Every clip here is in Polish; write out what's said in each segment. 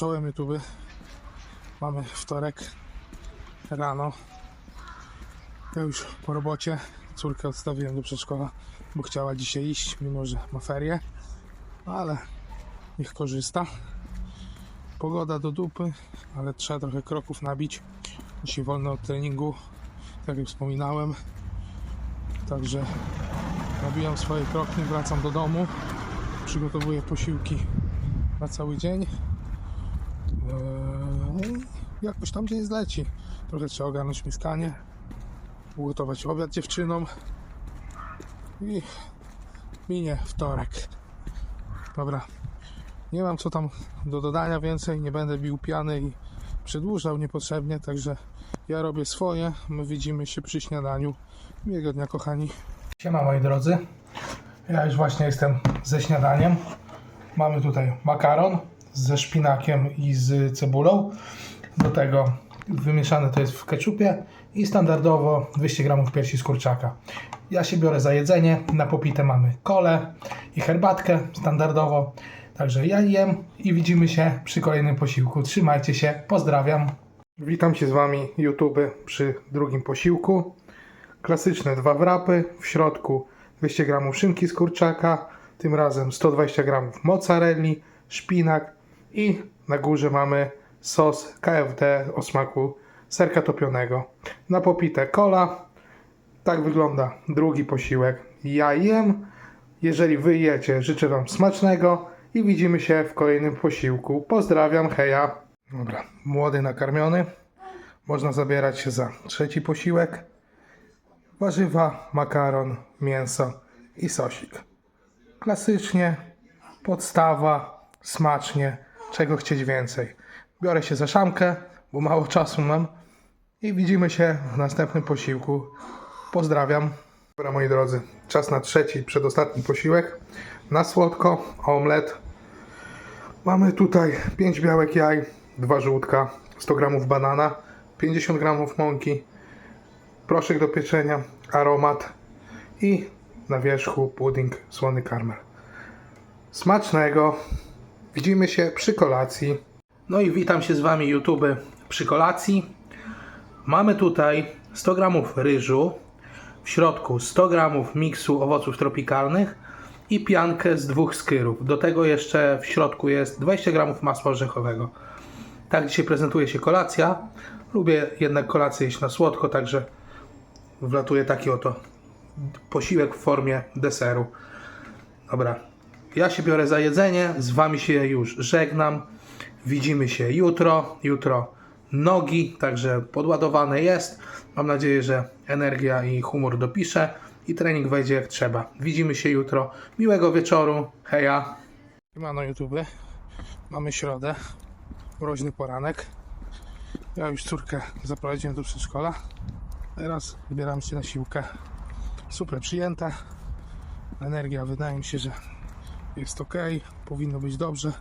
Czołem YouTube. Mamy wtorek rano. Ja już po robocie. Córkę odstawiłem do przedszkola, bo chciała dzisiaj iść, mimo że ma ferie. Ale niech korzysta. Pogoda do dupy, ale trzeba trochę kroków nabić. Dzisiaj wolno od treningu, tak jak wspominałem. Także nabijam swoje kroki, wracam do domu. Przygotowuję posiłki na cały dzień. Eee, jakoś tam dzień zleci. Trochę trzeba ogarnąć mieszkanie, ugotować obiad dziewczynom i minie wtorek. Dobra, nie mam co tam do dodania więcej, nie będę bił piany i przedłużał niepotrzebnie, także ja robię swoje, my widzimy się przy śniadaniu. Miłego dnia kochani. Siema moi drodzy, ja już właśnie jestem ze śniadaniem. Mamy tutaj makaron ze szpinakiem i z cebulą. Do tego wymieszane to jest w keczupie i standardowo 200 g piersi z kurczaka. Ja się biorę za jedzenie. Na popite mamy kole i herbatkę standardowo. Także ja jem i widzimy się przy kolejnym posiłku. Trzymajcie się, pozdrawiam. Witam się z Wami YouTube przy drugim posiłku. Klasyczne dwa wrapy, w środku 200 g szynki z kurczaka, tym razem 120 g mozzarelli, szpinak i na górze mamy sos KFD o smaku serka topionego. Na popite kola. Tak wygląda drugi posiłek. Ja jem. Jeżeli wy jecie, życzę wam smacznego i widzimy się w kolejnym posiłku. Pozdrawiam, heja. Dobra, młody nakarmiony. Można zabierać się za trzeci posiłek. Warzywa, makaron, mięso i sosik. Klasycznie, podstawa, smacznie, czego chcieć więcej. Biorę się za szamkę, bo mało czasu mam i widzimy się w następnym posiłku. Pozdrawiam. Dobra moi drodzy, czas na trzeci, przedostatni posiłek. Na słodko, omlet. Mamy tutaj 5 białek jaj, 2 żółtka, 100 g banana, 50 g mąki, proszek do pieczenia, aromat i na wierzchu pudding słony karmel. Smacznego! Widzimy się przy kolacji. No i witam się z Wami YouTube przy kolacji. Mamy tutaj 100 g ryżu, w środku 100 g miksu owoców tropikalnych i piankę z dwóch skyrów. Do tego jeszcze w środku jest 20 g masła orzechowego. Tak dzisiaj prezentuje się kolacja. Lubię jednak kolację jeść na słodko, także wlatuje taki oto posiłek w formie deseru. Dobra, ja się biorę za jedzenie, z Wami się już żegnam. Widzimy się jutro. Jutro nogi, także podładowane jest. Mam nadzieję, że energia i humor dopisze i trening wejdzie jak trzeba. Widzimy się jutro. Miłego wieczoru. Heja. Siemano YouTube. Mamy środę. Mroźny poranek. Ja już córkę zaprowadziłem do przedszkola. Teraz wybieram się na siłkę. Super przyjęte. Energia wydaje mi się, że jest ok. Powinno być dobrze.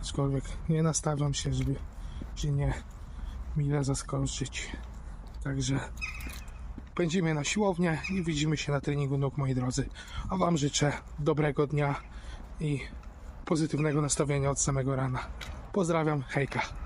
Aczkolwiek nie nastawiam się, żeby się nie mile zaskoczyć. Także pędzimy na siłownię i widzimy się na treningu nóg, moi drodzy. A Wam życzę dobrego dnia i pozytywnego nastawienia od samego rana. Pozdrawiam, hejka.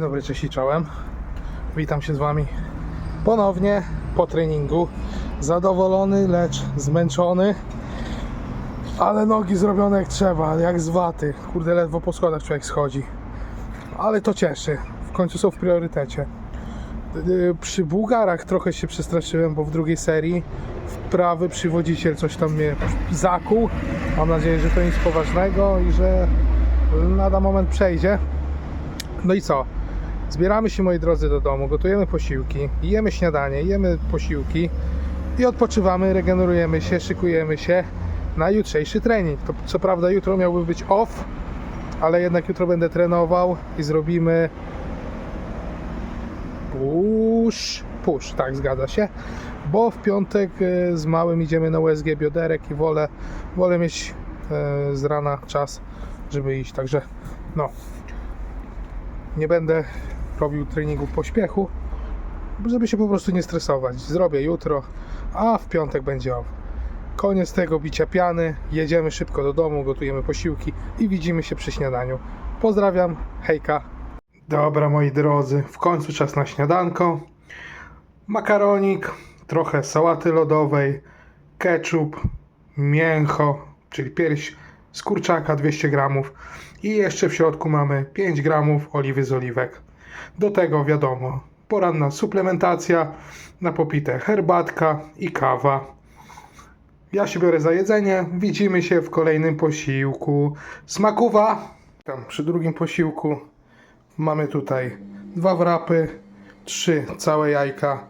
Dzień dobry, cześć czołem. Witam się z Wami ponownie po treningu. Zadowolony, lecz zmęczony. Ale nogi zrobione jak trzeba, jak z waty. Kurde, ledwo po schodach człowiek schodzi. Ale to cieszy. W końcu są w priorytecie. Y, Przy Bułgarach trochę się przestraszyłem, bo w drugiej serii wprawy przywodziciel coś tam mnie zakuł. Mam nadzieję, że to nic poważnego i że lada moment przejdzie. No i co? Zbieramy się, moi drodzy, do domu, gotujemy posiłki, jemy śniadanie, jemy posiłki i odpoczywamy, regenerujemy się, szykujemy się na jutrzejszy trening. To, co prawda jutro miałby być off, ale jednak jutro będę trenował i zrobimy push, push, tak zgadza się, bo w piątek e, z małym idziemy na USG bioderek i wolę, wolę mieć e, z rana czas, żeby iść, także no, nie będę robił treningu pośpiechu, żeby się po prostu nie stresować. Zrobię jutro, a w piątek będzie off. Koniec tego bicia piany, jedziemy szybko do domu, gotujemy posiłki i widzimy się przy śniadaniu. Pozdrawiam, hejka. Dobra moi drodzy, w końcu czas na śniadanko. Makaronik, trochę sałaty lodowej, ketchup, mięcho, czyli pierś z kurczaka 200 gramów i jeszcze w środku mamy 5 gramów oliwy z oliwek. Do tego wiadomo, poranna suplementacja, na popite herbatka i kawa. Ja się biorę za jedzenie. Widzimy się w kolejnym posiłku. Smakuwa! Tam przy drugim posiłku mamy tutaj dwa wrapy, trzy całe jajka,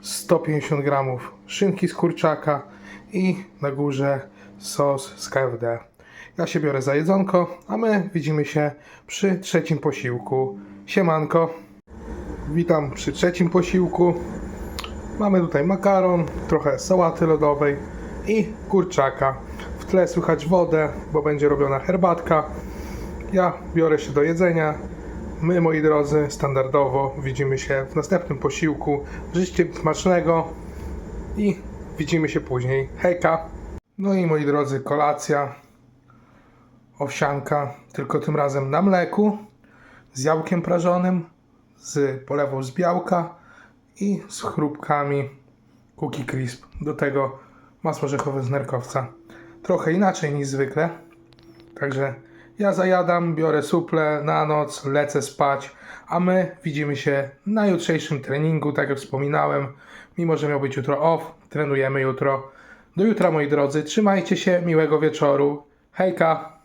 150 gramów szynki z kurczaka i na górze sos z KFD. Ja się biorę za jedzonko, a my widzimy się przy trzecim posiłku. Siemanko! Witam przy trzecim posiłku. Mamy tutaj makaron, trochę sałaty lodowej i kurczaka. W tle słychać wodę, bo będzie robiona herbatka. Ja biorę się do jedzenia. My, moi drodzy, standardowo widzimy się w następnym posiłku. Życzcie smacznego i widzimy się później. Hejka! No i moi drodzy, kolacja. Owsianka, tylko tym razem na mleku, z jałkiem prażonym, z polewą z białka i z chrupkami Cookie Crisp. Do tego masło orzechowe z nerkowca. Trochę inaczej niż zwykle. Także ja zajadam, biorę suple na noc, lecę spać, a my widzimy się na jutrzejszym treningu, tak jak wspominałem. Mimo, że miał być jutro off, trenujemy jutro. Do jutra moi drodzy, trzymajcie się, miłego wieczoru. Hejka!